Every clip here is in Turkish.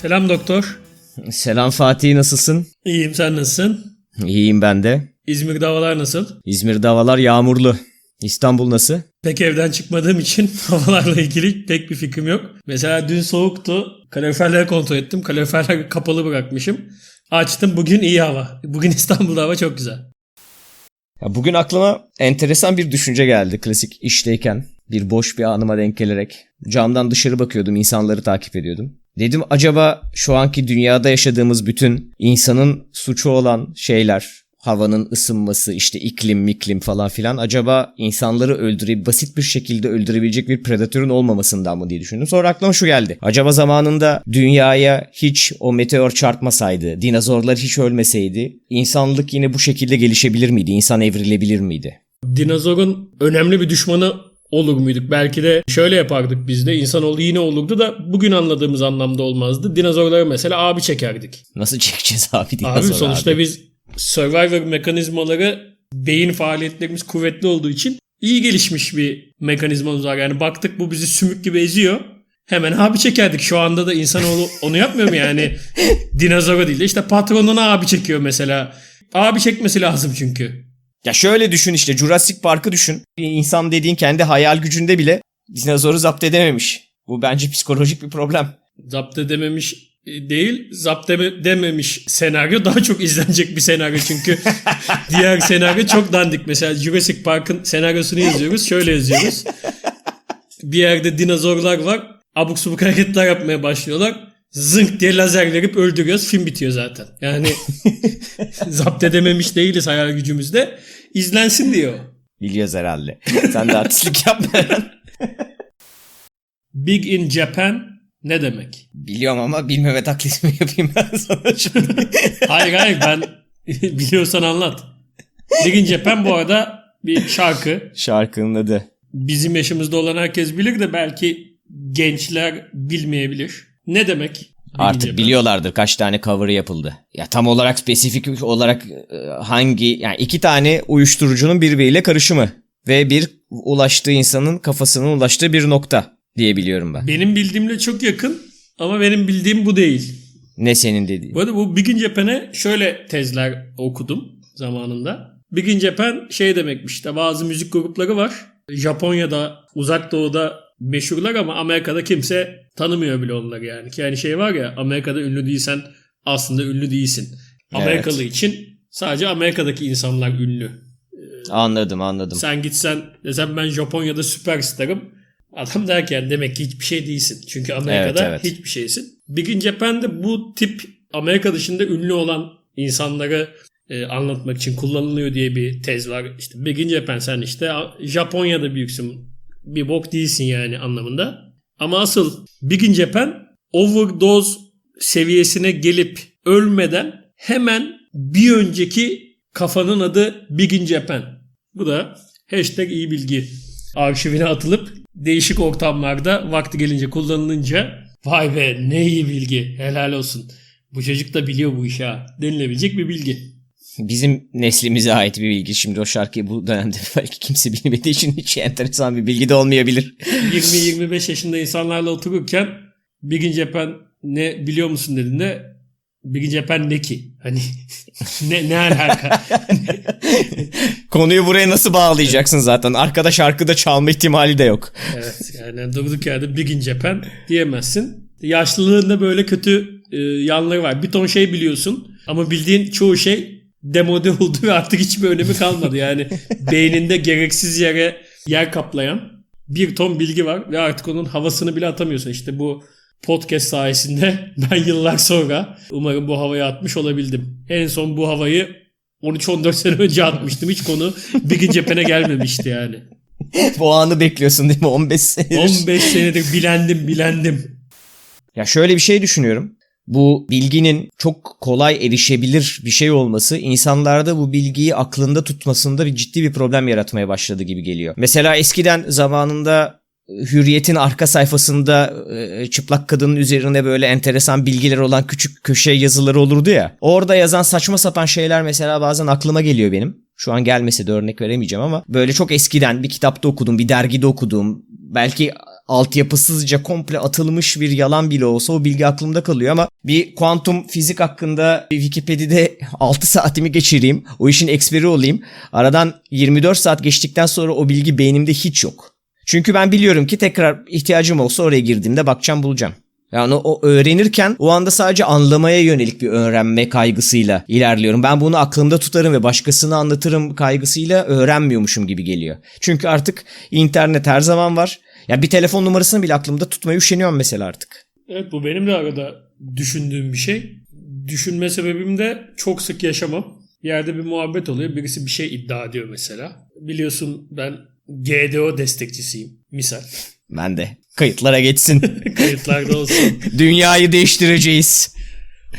Selam doktor. Selam Fatih nasılsın? İyiyim sen nasılsın? İyiyim ben de. İzmir'de havalar nasıl? İzmir'de havalar yağmurlu. İstanbul nasıl? Pek evden çıkmadığım için havalarla ilgili pek bir fikrim yok. Mesela dün soğuktu. Kaloriferleri kontrol ettim. Kaloriferleri kapalı bırakmışım. Açtım bugün iyi hava. Bugün İstanbul'da hava çok güzel. Ya bugün aklıma enteresan bir düşünce geldi klasik işteyken. Bir boş bir anıma denk gelerek. Camdan dışarı bakıyordum, insanları takip ediyordum. Dedim acaba şu anki dünyada yaşadığımız bütün insanın suçu olan şeyler, havanın ısınması, işte iklim, miklim falan filan acaba insanları öldüre basit bir şekilde öldürebilecek bir predatörün olmamasından mı diye düşündüm. Sonra aklıma şu geldi. Acaba zamanında dünyaya hiç o meteor çarpmasaydı, dinozorlar hiç ölmeseydi, insanlık yine bu şekilde gelişebilir miydi? İnsan evrilebilir miydi? Dinozorun önemli bir düşmanı olur muyduk? Belki de şöyle yapardık biz de. İnsanoğlu yine olurdu da bugün anladığımız anlamda olmazdı. Dinozorları mesela abi çekerdik. Nasıl çekeceğiz abi Abi dinozor sonuçta abi? biz survivor mekanizmaları beyin faaliyetlerimiz kuvvetli olduğu için iyi gelişmiş bir mekanizmamız var. Yani baktık bu bizi sümük gibi eziyor. Hemen abi çekerdik. Şu anda da insanoğlu onu yapmıyor mu yani? Dinozora değil de işte patronuna abi çekiyor mesela. Abi çekmesi lazım çünkü. Ya şöyle düşün işte Jurassic Park'ı düşün. Bir insan dediğin kendi hayal gücünde bile dinozoru zapt edememiş. Bu bence psikolojik bir problem. Zapt edememiş değil, zapt eme- dememiş senaryo daha çok izlenecek bir senaryo çünkü diğer senaryo çok dandik. Mesela Jurassic Park'ın senaryosunu yazıyoruz, şöyle yazıyoruz. Bir yerde dinozorlar var, abuk subuk hareketler yapmaya başlıyorlar. Zınk diye lazer verip öldürüyoruz, film bitiyor zaten. Yani zapt edememiş değiliz hayal gücümüzde. İzlensin diyor. Biliyoruz herhalde. Sen de artistlik yapma. Big in Japan ne demek? Biliyorum ama bilmeme taklidimi yapayım ben sana şimdi. Hayır hayır ben biliyorsan anlat. Big in Japan bu arada bir şarkı. Şarkının adı. Bizim yaşımızda olan herkes bilir de belki gençler bilmeyebilir. Ne demek? Artık biliyorlardır kaç tane cover'ı yapıldı. Ya tam olarak spesifik olarak e, hangi yani iki tane uyuşturucunun birbiriyle karışımı ve bir ulaştığı insanın kafasının ulaştığı bir nokta diye biliyorum ben. Benim bildiğimle çok yakın ama benim bildiğim bu değil. Ne senin dediğin? Bu arada bu Big in Japan'e şöyle tezler okudum zamanında. Big in Japan şey demekmiş işte bazı müzik grupları var. Japonya'da, uzak doğuda meşhurlar ama Amerika'da kimse tanımıyor bile onları yani. Ki Yani şey var ya Amerika'da ünlü değilsen aslında ünlü değilsin. Amerikalı için sadece Amerika'daki insanlar ünlü. Anladım anladım. Sen gitsen desen ben Japonya'da süperstarım. Adam derken demek ki hiçbir şey değilsin. Çünkü Amerika'da Evet, evet. hiçbir şeysin. Big in Japan'de bu tip Amerika dışında ünlü olan insanları e, anlatmak için kullanılıyor diye bir tez var. İşte Big in Japan sen işte Japonya'da büyüksün. Bir bok değilsin yani anlamında. Ama asıl Big in Japan overdose seviyesine gelip ölmeden hemen bir önceki kafanın adı Big in Japan. Bu da hashtag iyi bilgi arşivine atılıp değişik ortamlarda vakti gelince kullanılınca vay be ne iyi bilgi helal olsun. Bu çocuk da biliyor bu işi ha denilebilecek bir bilgi. Bizim neslimize ait bir bilgi. Şimdi o şarkıyı bu dönemde belki kimse bilmediği için hiç enteresan bir bilgi de olmayabilir. 20-25 yaşında insanlarla otururken Big in Japan ne biliyor musun dediğinde Big in Japan ne ki? Hani ne, ne alaka? Konuyu buraya nasıl bağlayacaksın zaten? Arkada şarkıda çalma ihtimali de yok. evet yani durduk yerde Big in Japan diyemezsin. Yaşlılığında böyle kötü e, yanları var. Bir ton şey biliyorsun ama bildiğin çoğu şey demode oldu ve artık hiçbir önemi kalmadı. Yani beyninde gereksiz yere yer kaplayan bir ton bilgi var ve artık onun havasını bile atamıyorsun. İşte bu podcast sayesinde ben yıllar sonra umarım bu havayı atmış olabildim. En son bu havayı 13-14 sene önce atmıştım. Hiç konu Big in Japan'e gelmemişti yani. Bu anı bekliyorsun değil mi? 15 senedir. 15 senedir bilendim bilendim. Ya şöyle bir şey düşünüyorum. Bu bilginin çok kolay erişebilir bir şey olması insanlarda bu bilgiyi aklında tutmasında bir ciddi bir problem yaratmaya başladı gibi geliyor. Mesela eskiden zamanında Hürriyet'in arka sayfasında e, çıplak kadının üzerine böyle enteresan bilgiler olan küçük köşe yazıları olurdu ya. Orada yazan saçma sapan şeyler mesela bazen aklıma geliyor benim. Şu an gelmese de örnek veremeyeceğim ama böyle çok eskiden bir kitapta okudum, bir dergide okudum. Belki altyapısızca komple atılmış bir yalan bile olsa o bilgi aklımda kalıyor ama bir kuantum fizik hakkında bir Wikipedia'da 6 saatimi geçireyim. O işin eksperi olayım. Aradan 24 saat geçtikten sonra o bilgi beynimde hiç yok. Çünkü ben biliyorum ki tekrar ihtiyacım olsa oraya girdiğimde bakacağım bulacağım. Yani o öğrenirken o anda sadece anlamaya yönelik bir öğrenme kaygısıyla ilerliyorum. Ben bunu aklımda tutarım ve başkasına anlatırım kaygısıyla öğrenmiyormuşum gibi geliyor. Çünkü artık internet her zaman var. Ya bir telefon numarasını bile aklımda tutmaya üşeniyorum mesela artık. Evet bu benim de arada düşündüğüm bir şey. Düşünme sebebim de çok sık yaşamam. Yerde bir muhabbet oluyor. Birisi bir şey iddia ediyor mesela. Biliyorsun ben GDO destekçisiyim. Misal. Ben de. Kayıtlara geçsin. Kayıtlarda olsun. Dünyayı değiştireceğiz.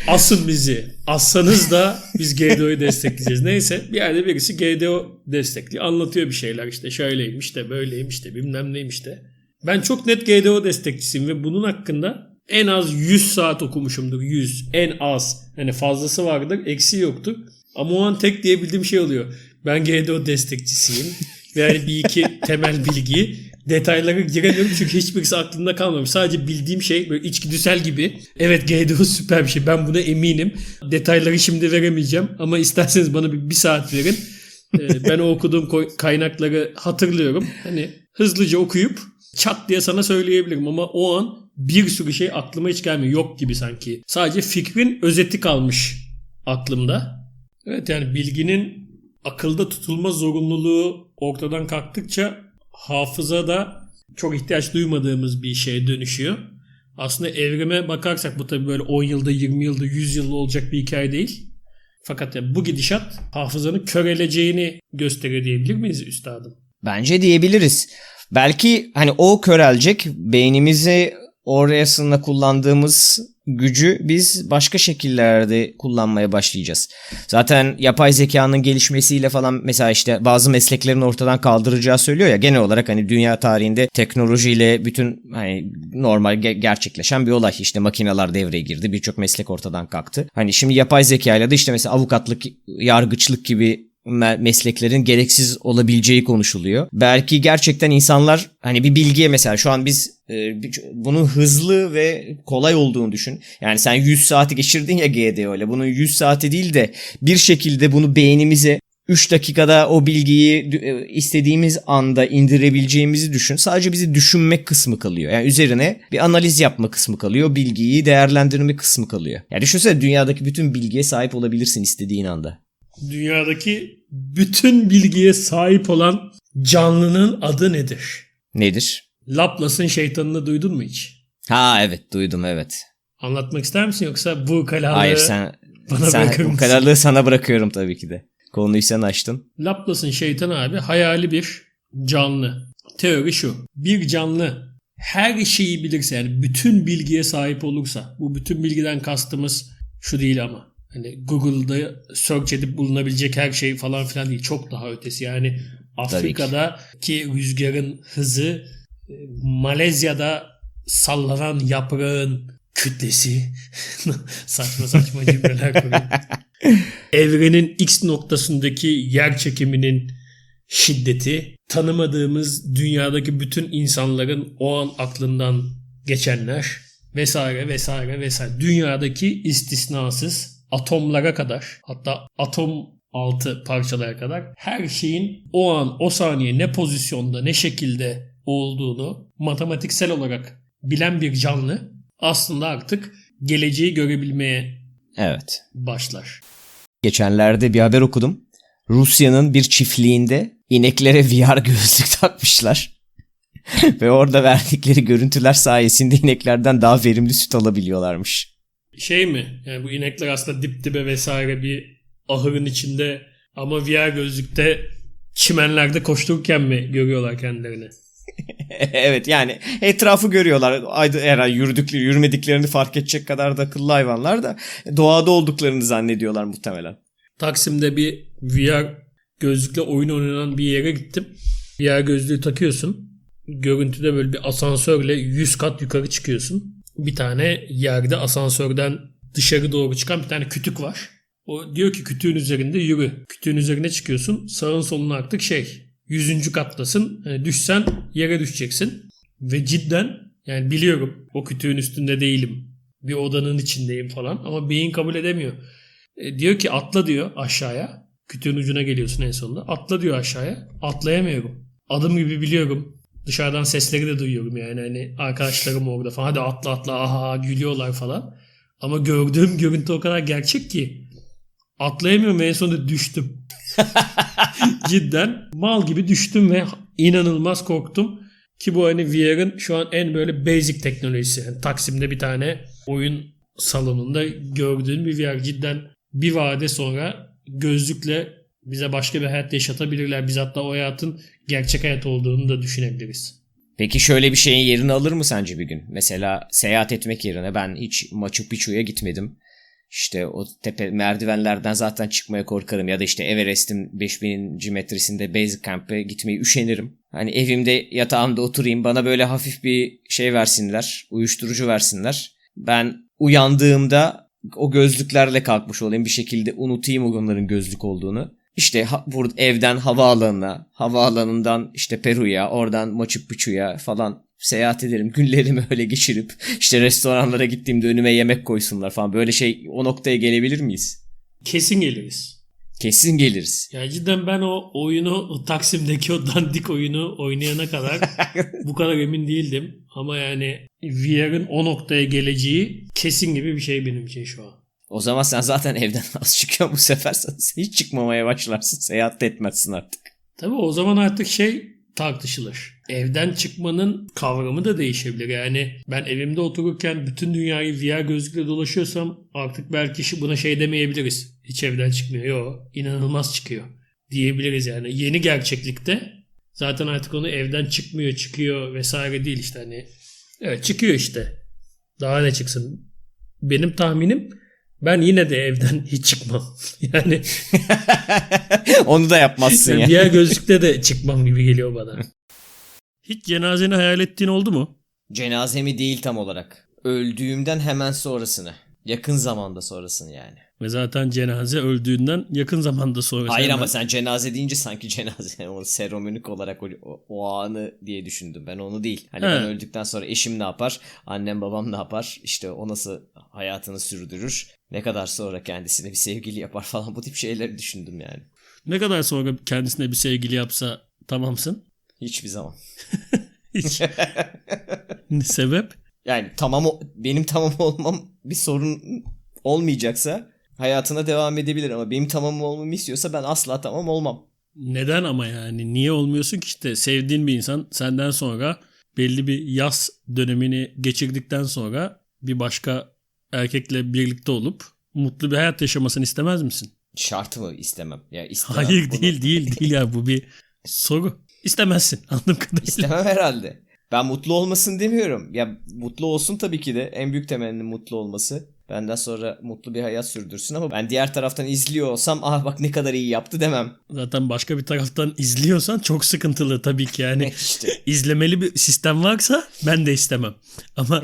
Asın bizi. Assanız da biz GDO'yu destekleyeceğiz. Neyse bir yerde birisi GDO destekliyor. Anlatıyor bir şeyler işte şöyleymiş de böyleymiş de bilmem neymiş de. Ben çok net GDO destekçisiyim ve bunun hakkında en az 100 saat okumuşumdur. 100. En az. Hani fazlası vardır. Eksi yoktur. Ama o an tek diyebildiğim şey oluyor. Ben GDO destekçisiyim. Ve yani bir iki temel bilgi detaylara giremiyorum çünkü hiçbirisi aklımda kalmamış. Sadece bildiğim şey böyle içgüdüsel gibi. Evet GDO süper bir şey ben buna eminim. Detayları şimdi veremeyeceğim ama isterseniz bana bir, bir saat verin. Ee, ben o okuduğum kaynakları hatırlıyorum. Hani hızlıca okuyup çat diye sana söyleyebilirim ama o an bir sürü şey aklıma hiç gelmiyor. Yok gibi sanki. Sadece fikrin özeti kalmış aklımda. Evet yani bilginin akılda tutulma zorunluluğu ortadan kalktıkça hafıza da çok ihtiyaç duymadığımız bir şeye dönüşüyor. Aslında evrime bakarsak bu tabii böyle 10 yılda, 20 yılda, 100 yılda olacak bir hikaye değil. Fakat yani bu gidişat hafızanın köreleceğini gösteriyor diyebilir miyiz üstadım? Bence diyebiliriz. Belki hani o körelecek beynimizi orasında kullandığımız gücü biz başka şekillerde kullanmaya başlayacağız. Zaten yapay zekanın gelişmesiyle falan mesela işte bazı mesleklerin ortadan kaldıracağı söylüyor ya genel olarak hani dünya tarihinde teknolojiyle bütün hani normal ge- gerçekleşen bir olay. İşte makineler devreye girdi. Birçok meslek ortadan kalktı. Hani şimdi yapay zekayla da işte mesela avukatlık, yargıçlık gibi mesleklerin gereksiz olabileceği konuşuluyor. Belki gerçekten insanlar hani bir bilgiye mesela şu an biz e, bunun hızlı ve kolay olduğunu düşün. Yani sen 100 saati geçirdin ya GDO ile. Bunun 100 saati değil de bir şekilde bunu beynimize 3 dakikada o bilgiyi e, istediğimiz anda indirebileceğimizi düşün. Sadece bizi düşünmek kısmı kalıyor. Yani üzerine bir analiz yapma kısmı kalıyor. Bilgiyi değerlendirme kısmı kalıyor. Yani düşünsene dünyadaki bütün bilgiye sahip olabilirsin istediğin anda. Dünyadaki bütün bilgiye sahip olan canlının adı nedir? Nedir? Laplace'ın şeytanını duydun mu hiç? Ha evet duydum evet. Anlatmak ister misin yoksa bu kalalığı Hayır sen, bana sen bu mısın? kalalığı sana bırakıyorum tabii ki de. Konuyu sen açtın. Laplace'ın şeytanı abi hayali bir canlı. Teori şu. Bir canlı her şeyi bilirse yani bütün bilgiye sahip olursa bu bütün bilgiden kastımız şu değil ama hani Google'da search edip bulunabilecek her şey falan filan değil. Çok daha ötesi. Yani Afrika'daki rüzgarın hızı e, Malezya'da sallanan yaprağın kütlesi saçma saçma cümleler. Evrenin X noktasındaki yer çekiminin şiddeti, tanımadığımız dünyadaki bütün insanların o an aklından geçenler vesaire vesaire vesaire. Dünyadaki istisnasız atomlara kadar hatta atom altı parçalara kadar her şeyin o an o saniye ne pozisyonda ne şekilde olduğunu matematiksel olarak bilen bir canlı aslında artık geleceği görebilmeye Evet. başlar. Geçenlerde bir haber okudum. Rusya'nın bir çiftliğinde ineklere VR gözlük takmışlar. Ve orada verdikleri görüntüler sayesinde ineklerden daha verimli süt alabiliyorlarmış. Şey mi? Yani bu inekler aslında dip dibe vesaire bir ahırın içinde ama VR gözlükte çimenlerde koştururken mi görüyorlar kendilerini? evet yani etrafı görüyorlar. Herhalde yürüdükleri, yürümediklerini fark edecek kadar da akıllı hayvanlar da doğada olduklarını zannediyorlar muhtemelen. Taksim'de bir VR gözlükle oyun oynanan bir yere gittim. VR gözlüğü takıyorsun. Görüntüde böyle bir asansörle 100 kat yukarı çıkıyorsun. Bir tane yerde asansörden dışarı doğru çıkan bir tane kütük var. O diyor ki kütüğün üzerinde yürü. Kütüğün üzerine çıkıyorsun. Sağın solun artık şey 100. kattasın. Yani düşsen yere düşeceksin. Ve cidden yani biliyorum o kütüğün üstünde değilim. Bir odanın içindeyim falan ama beyin kabul edemiyor. E, diyor ki atla diyor aşağıya. Kütüğün ucuna geliyorsun en sonunda. Atla diyor aşağıya. Atlayamıyorum. Adım gibi biliyorum. Dışarıdan sesleri de duyuyorum yani. Hani arkadaşlarım orada falan. Hadi atla atla aha gülüyorlar falan. Ama gördüğüm görüntü o kadar gerçek ki. Atlayamıyorum ve en sonunda düştüm. Cidden mal gibi düştüm ve inanılmaz korktum. Ki bu hani VR'ın şu an en böyle basic teknolojisi. Yani Taksim'de bir tane oyun salonunda gördüğün bir VR. Cidden bir vade sonra gözlükle bize başka bir hayat yaşatabilirler. Biz hatta o hayatın gerçek hayat olduğunu da düşünebiliriz. Peki şöyle bir şeyin yerini alır mı sence bir gün? Mesela seyahat etmek yerine ben hiç Machu Picchu'ya gitmedim. İşte o tepe merdivenlerden zaten çıkmaya korkarım ya da işte Everest'in 5000. metresinde base camp'e gitmeyi üşenirim. Hani evimde yatağımda oturayım bana böyle hafif bir şey versinler, uyuşturucu versinler. Ben uyandığımda o gözlüklerle kalkmış olayım bir şekilde unutayım onların gözlük olduğunu. İşte ha, burada evden havaalanına, havaalanından işte Peru'ya, oradan Machu Picchu'ya falan seyahat ederim. Günlerimi öyle geçirip işte restoranlara gittiğimde önüme yemek koysunlar falan. Böyle şey o noktaya gelebilir miyiz? Kesin geliriz. Kesin geliriz. Yani cidden ben o oyunu o Taksim'deki o dandik oyunu oynayana kadar bu kadar emin değildim. Ama yani VR'ın o noktaya geleceği kesin gibi bir şey benim için şu an. O zaman sen zaten evden az çıkıyorsun bu sefer sen hiç çıkmamaya başlarsın. Seyahat etmezsin artık. Tabii o zaman artık şey tartışılır. Evden çıkmanın kavramı da değişebilir. Yani ben evimde otururken bütün dünyayı VR gözlükle dolaşıyorsam artık belki buna şey demeyebiliriz. Hiç evden çıkmıyor. Yok inanılmaz çıkıyor diyebiliriz yani. Yeni gerçeklikte zaten artık onu evden çıkmıyor çıkıyor vesaire değil işte hani. Evet çıkıyor işte. Daha ne çıksın. Benim tahminim ben yine de evden hiç çıkmam. Yani Onu da yapmazsın yani ya. diğer gözlükte de çıkmam gibi geliyor bana. Hiç cenazeni hayal ettiğin oldu mu? Cenazemi değil tam olarak. Öldüğümden hemen sonrasını. Yakın zamanda sonrasını yani. Ve zaten cenaze öldüğünden yakın zamanda sonra. Hayır ama sen cenaze deyince sanki cenaze yani o seremonik olarak o, o, o anı diye düşündüm. Ben onu değil. Hani He. ben öldükten sonra eşim ne yapar? Annem babam ne yapar? İşte o nasıl hayatını sürdürür? Ne kadar sonra kendisine bir sevgili yapar falan bu tip şeyleri düşündüm yani. Ne kadar sonra kendisine bir sevgili yapsa tamamsın. Hiçbir zaman. Hiç. Ne Sebep? Yani tamam benim tamam olmam bir sorun olmayacaksa hayatına devam edebilir ama benim tamam olmamı istiyorsa ben asla tamam olmam. Neden ama yani? Niye olmuyorsun ki işte sevdiğin bir insan senden sonra belli bir yaz dönemini geçirdikten sonra bir başka erkekle birlikte olup mutlu bir hayat yaşamasını istemez misin? Şart mı istemem? Ya istemem. Hayır Bunu- değil değil değil ya bu bir soru. İstemezsin anladığım kadarıyla. İstemem herhalde. Ben mutlu olmasın demiyorum. Ya mutlu olsun tabii ki de. En büyük temennim mutlu olması. Benden sonra mutlu bir hayat sürdürsün ama ben diğer taraftan izliyor olsam ah bak ne kadar iyi yaptı demem. Zaten başka bir taraftan izliyorsan çok sıkıntılı tabii ki yani. işte izlemeli bir sistem varsa ben de istemem. Ama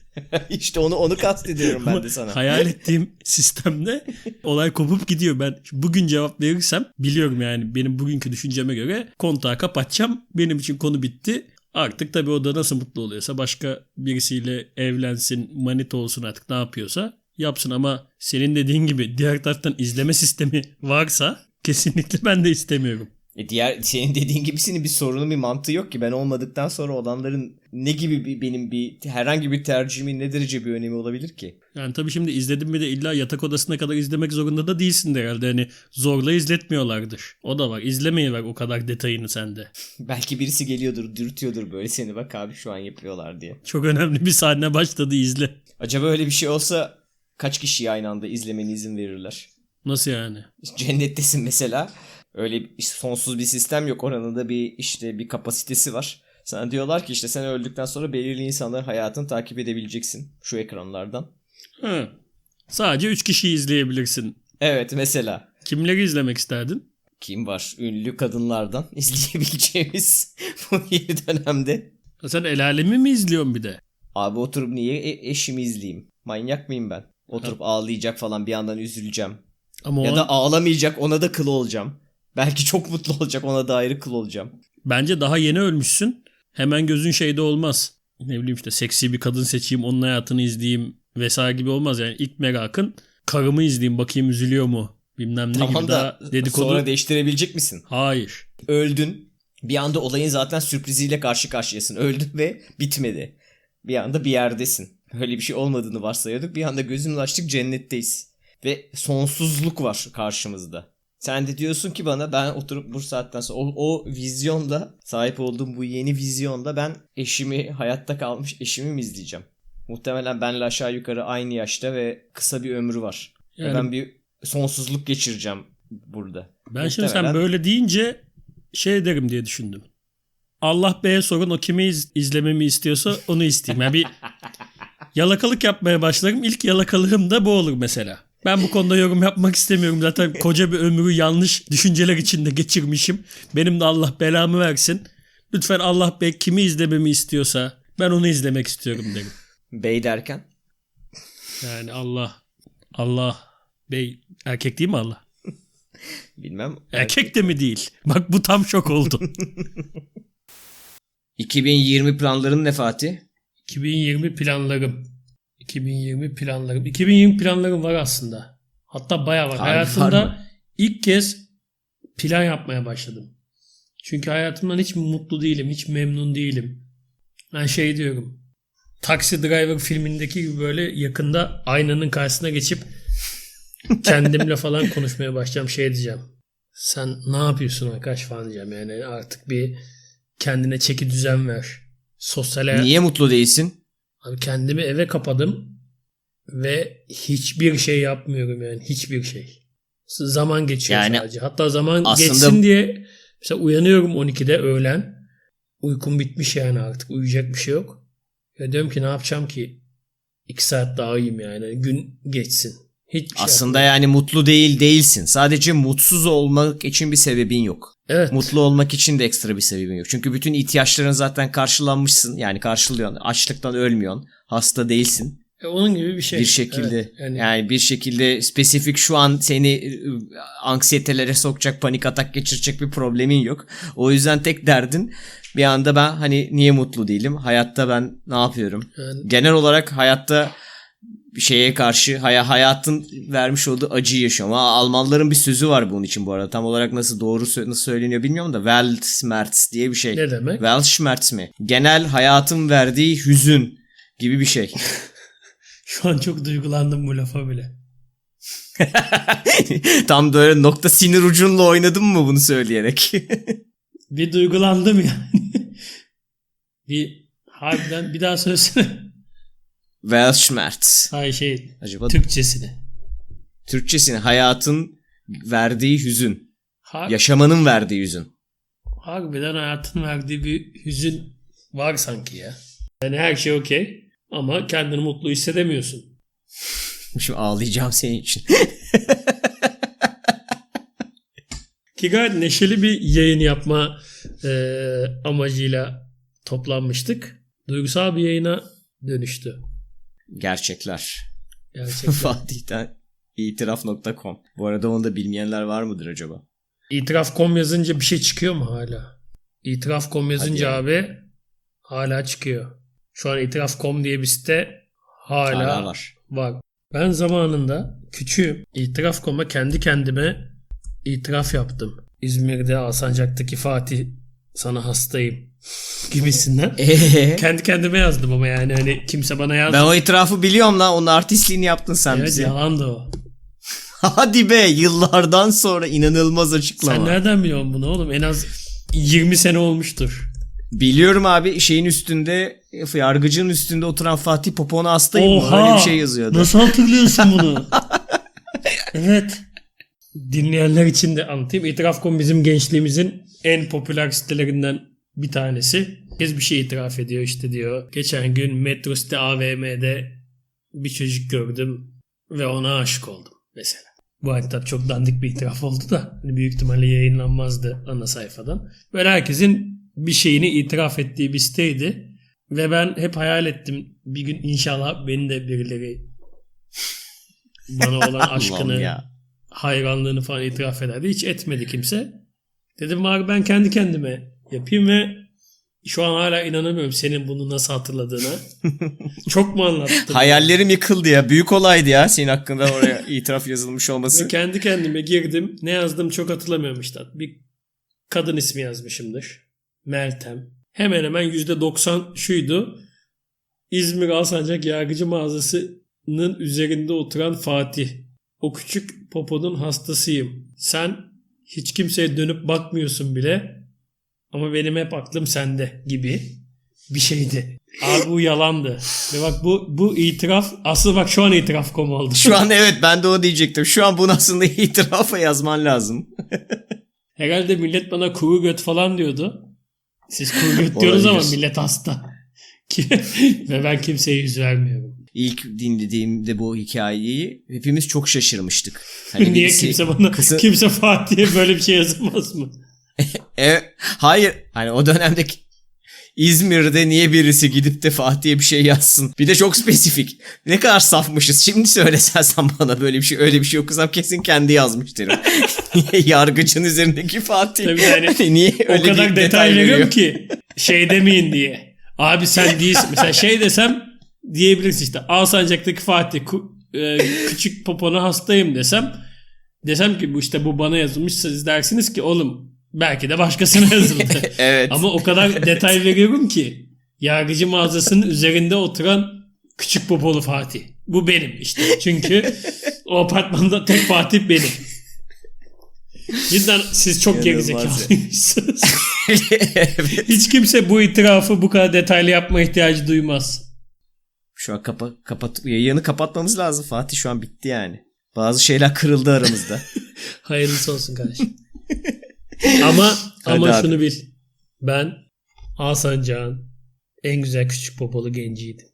işte onu onu kastediyorum ben de sana. hayal ettiğim sistemde olay kopup gidiyor. Ben bugün cevap verirsem biliyorum yani benim bugünkü düşünceme göre kontağı kapatacağım. Benim için konu bitti. Artık tabii o da nasıl mutlu oluyorsa başka birisiyle evlensin, manita olsun artık ne yapıyorsa yapsın ama senin dediğin gibi diğer taraftan izleme sistemi varsa kesinlikle ben de istemiyorum. E diğer senin dediğin gibisinin bir sorunu bir mantığı yok ki ben olmadıktan sonra olanların ne gibi bir, benim bir herhangi bir tercihimin ne derece bir önemi olabilir ki? Yani tabii şimdi izledim mi de illa yatak odasına kadar izlemek zorunda da değilsin de herhalde. Hani zorla izletmiyorlardır. O da var. İzlemeyi ver o kadar detayını sende. Belki birisi geliyordur, dürtüyordur böyle seni bak abi şu an yapıyorlar diye. Çok önemli bir sahne başladı izle. Acaba öyle bir şey olsa kaç kişiye aynı anda izlemeni izin verirler? Nasıl yani? Cennettesin mesela. Öyle bir- sonsuz bir sistem yok. Oranın da bir işte bir kapasitesi var. Sana diyorlar ki işte sen öldükten sonra belirli insanların hayatını takip edebileceksin şu ekranlardan. Ha. Sadece 3 kişiyi izleyebilirsin. Evet mesela Kimleri izlemek isterdin? kim var ünlü kadınlardan izleyebileceğimiz bu yeni dönemde. Sen el alemi mi izliyorsun bir de? Abi oturup niye e- eşimi izleyeyim? Manyak mıyım ben? Oturup ağlayacak falan bir yandan üzüleceğim. Ama Ya an da ağlamayacak ona da kıl olacağım. Belki çok mutlu olacak ona da ayrı kıl olacağım. bence daha yeni ölmüşsün. hemen gözün şeyde olmaz. Ne bileyim işte seksi bir kadın seçeyim onun hayatını izleyeyim vesaire gibi olmaz. Yani ilk merakın karımı izleyeyim bakayım üzülüyor mu bilmem ne Tamam gibi da daha dedikodu. sonra değiştirebilecek misin? Hayır. Öldün. Bir anda olayın zaten sürpriziyle karşı karşıyasın. Öldün ve bitmedi. Bir anda bir yerdesin. Böyle bir şey olmadığını varsayıyorduk. Bir anda gözümüzü açtık cennetteyiz. Ve sonsuzluk var karşımızda. Sen de diyorsun ki bana ben oturup bu saatten sonra o, o vizyonda sahip olduğum bu yeni vizyonda ben eşimi hayatta kalmış eşimi mi izleyeceğim? Muhtemelen benle aşağı yukarı aynı yaşta ve kısa bir ömrü var. Yani ben bir sonsuzluk geçireceğim burada. Ben şimdi sen Muhtemelen- böyle deyince şey derim diye düşündüm. Allah Bey'e sorun o kimi iz- izlememi istiyorsa onu isteyeyim. Yani bir yalakalık yapmaya başlarım. İlk yalakalığım da bu olur mesela. Ben bu konuda yorum yapmak istemiyorum. Zaten koca bir ömrü yanlış düşünceler içinde geçirmişim. Benim de Allah belamı versin. Lütfen Allah Bey kimi izlememi istiyorsa ben onu izlemek istiyorum derim. Bey derken? Yani Allah Allah Bey erkek değil mi Allah? Bilmem. Erkek de mi değil? Bak bu tam şok oldu. 2020 planların ne Fatih? 2020 planlarım. 2020 planlarım. 2020 planlarım var aslında. Hatta bayağı var. Var Hayatımda mı? ilk kez plan yapmaya başladım. Çünkü hayatımdan hiç mutlu değilim. Hiç memnun değilim. Ben şey diyorum. Taxi Driver filmindeki gibi böyle yakında aynanın karşısına geçip kendimle falan konuşmaya başlayacağım. Şey diyeceğim. Sen ne yapıyorsun arkadaş falan diyeceğim. Yani artık bir kendine çeki düzen ver. Sosyal hayat- Niye mutlu değilsin? Abi kendimi eve kapadım ve hiçbir şey yapmıyorum yani hiçbir şey. Zaman geçiyor Yani sadece. Hatta zaman aslında- geçsin diye mesela uyanıyorum 12'de öğlen. Uykum bitmiş yani artık uyuyacak bir şey yok. Ya diyorum ki ne yapacağım ki? 2 saat daha uyuyayım yani gün geçsin. Hiçbir şey Aslında yani mutlu değil değilsin. Sadece mutsuz olmak için bir sebebin yok. Evet. Mutlu olmak için de ekstra bir sebebin yok. Çünkü bütün ihtiyaçların zaten karşılanmışsın. Yani karşılıyorsun. Açlıktan ölmüyorsun. Hasta değilsin. E, onun gibi bir şey. bir şekilde. Evet, yani, Yani bir şekilde spesifik şu an seni ıı, anksiyetelere sokacak, panik atak geçirecek bir problemin yok. O yüzden tek derdin bir anda ben hani niye mutlu değilim? Hayatta ben ne yapıyorum? yani Genel olarak hayatta şeye karşı hay- hayatın vermiş olduğu acıyı yaşıyorum. Ama Almanların bir sözü var bunun için bu arada. Tam olarak nasıl doğru nasıl söyleniyor bilmiyorum da Weltschmerz diye bir şey. ne demek? Weltschmerz mi? Genel hayatın verdiği hüzün gibi bir şey. Şu an çok duygulandım bu lafa bile. Tam böyle nokta sinir ucunla oynadın mı bunu söyleyerek? Bir duygulandım yani. bir harbiden bir daha söylesene. Weltschmerz. Hay şey Acaba Türkçesini. Türkçesini hayatın verdiği hüzün. Har- Yaşamanın verdiği hüzün. harbiden hayatın verdiği bir hüzün var sanki ya. Yani her şey okey ama kendini mutlu hissedemiyorsun. Şimdi ağlayacağım senin için. Ki gayet neşeli bir yayın yapma e, amacıyla toplanmıştık. Duygusal bir yayına dönüştü. Gerçekler. Gerçekten. Fatih'ten itiraf.com. Bu arada onu da bilmeyenler var mıdır acaba? İtiraf.com yazınca bir şey çıkıyor mu hala? İtiraf.com yazınca Hadi abi hala çıkıyor. Şu an itiraf.com diye bir site hala, Hala var. var. Ben zamanında küçüğüm. İtiraf.com'a kendi kendime itiraf yaptım. İzmir'de Alsancak'taki Fatih sana hastayım gibisinden. Eee? kendi kendime yazdım ama yani hani kimse bana yazmadı. Ben o itirafı biliyorum lan. Onun artistliğini yaptın sen evet bize. yalan da o. Hadi be yıllardan sonra inanılmaz açıklama. Sen nereden biliyorsun bunu oğlum? En az 20 sene olmuştur. Biliyorum abi şeyin üstünde yargıcın üstünde oturan Fatih Popona hastayım mı? Oha! Öyle bir şey yazıyordu. Nasıl hatırlıyorsun bunu? evet. Dinleyenler için de anlatayım. İtiraf.com bizim gençliğimizin en popüler sitelerinden bir tanesi. Herkes bir şey itiraf ediyor işte diyor. Geçen gün Metro City AVM'de bir çocuk gördüm ve ona aşık oldum mesela. Bu tabii çok dandik bir itiraf oldu da hani büyük ihtimalle yayınlanmazdı ana sayfadan. Böyle herkesin bir şeyini itiraf ettiği bir siteydi. Ve ben hep hayal ettim bir gün inşallah beni de birileri bana olan aşkını, hayranlığını falan itiraf ederdi. Hiç etmedi kimse. Dedim var ben kendi kendime yapayım ve şu an hala inanamıyorum senin bunu nasıl hatırladığına. Çok mu anlattın? Hayallerim yıkıldı ya. Büyük olaydı ya senin hakkında oraya itiraf yazılmış olması. Ve kendi kendime girdim. Ne yazdım çok hatırlamıyorum işte. Bir kadın ismi yazmışımdır. Meltem. Hemen hemen %90 şuydu. İzmir Alsancak Yargıcı Mağazası'nın üzerinde oturan Fatih. O küçük poponun hastasıyım. Sen hiç kimseye dönüp bakmıyorsun bile. Ama benim hep aklım sende gibi bir şeydi. Abi bu yalandı. Ve bak bu bu itiraf asıl bak şu an itiraf konu oldu. Şu an evet ben de o diyecektim. Şu an bunu aslında itirafa yazman lazım. Herhalde millet bana kuru göt falan diyordu. Siz kuru göt diyorsunuz ama millet hasta. Ve ben kimseye yüz vermiyorum. İlk dinlediğimde bu hikayeyi hepimiz çok şaşırmıştık. Hani Niye birisi kimse bana kızı- kimse Fatih'e böyle bir şey yazamaz mı? E, hayır. Hani o dönemdeki İzmir'de niye birisi gidip de Fatih'e bir şey yazsın? Bir de çok spesifik. Ne kadar safmışız. Şimdi söylesen sen bana böyle bir şey öyle bir şey okusam kesin kendi yazmış derim. Yargıcın üzerindeki Fatih. Tabii yani Hani niye öyle o kadar bir detay, veriyorum veriyor? ki şey demeyin diye. Abi sen değilsin. Mesela şey desem diyebilirsin işte Alsancak'taki Fatih e, küçük popona hastayım desem desem ki bu işte bu bana yazılmış siz dersiniz ki oğlum belki de başkasına yazıldı. Evet. Ama o kadar detay veriyorum ki yargıcı mağazasının üzerinde oturan küçük popolu Fatih. Bu benim işte. Çünkü o apartmanda tek Fatih benim. Cidden siz çok gerizekalıymışsınız. evet. Hiç kimse bu itirafı bu kadar detaylı yapma ihtiyacı duymaz. Şu an kapa kapat yayını kapatmamız lazım Fatih şu an bitti yani. Bazı şeyler kırıldı aramızda. Hayırlısı olsun kardeşim. Ama ama abi. şunu bil. Ben Alsancak'ın en güzel küçük popolu genciydim.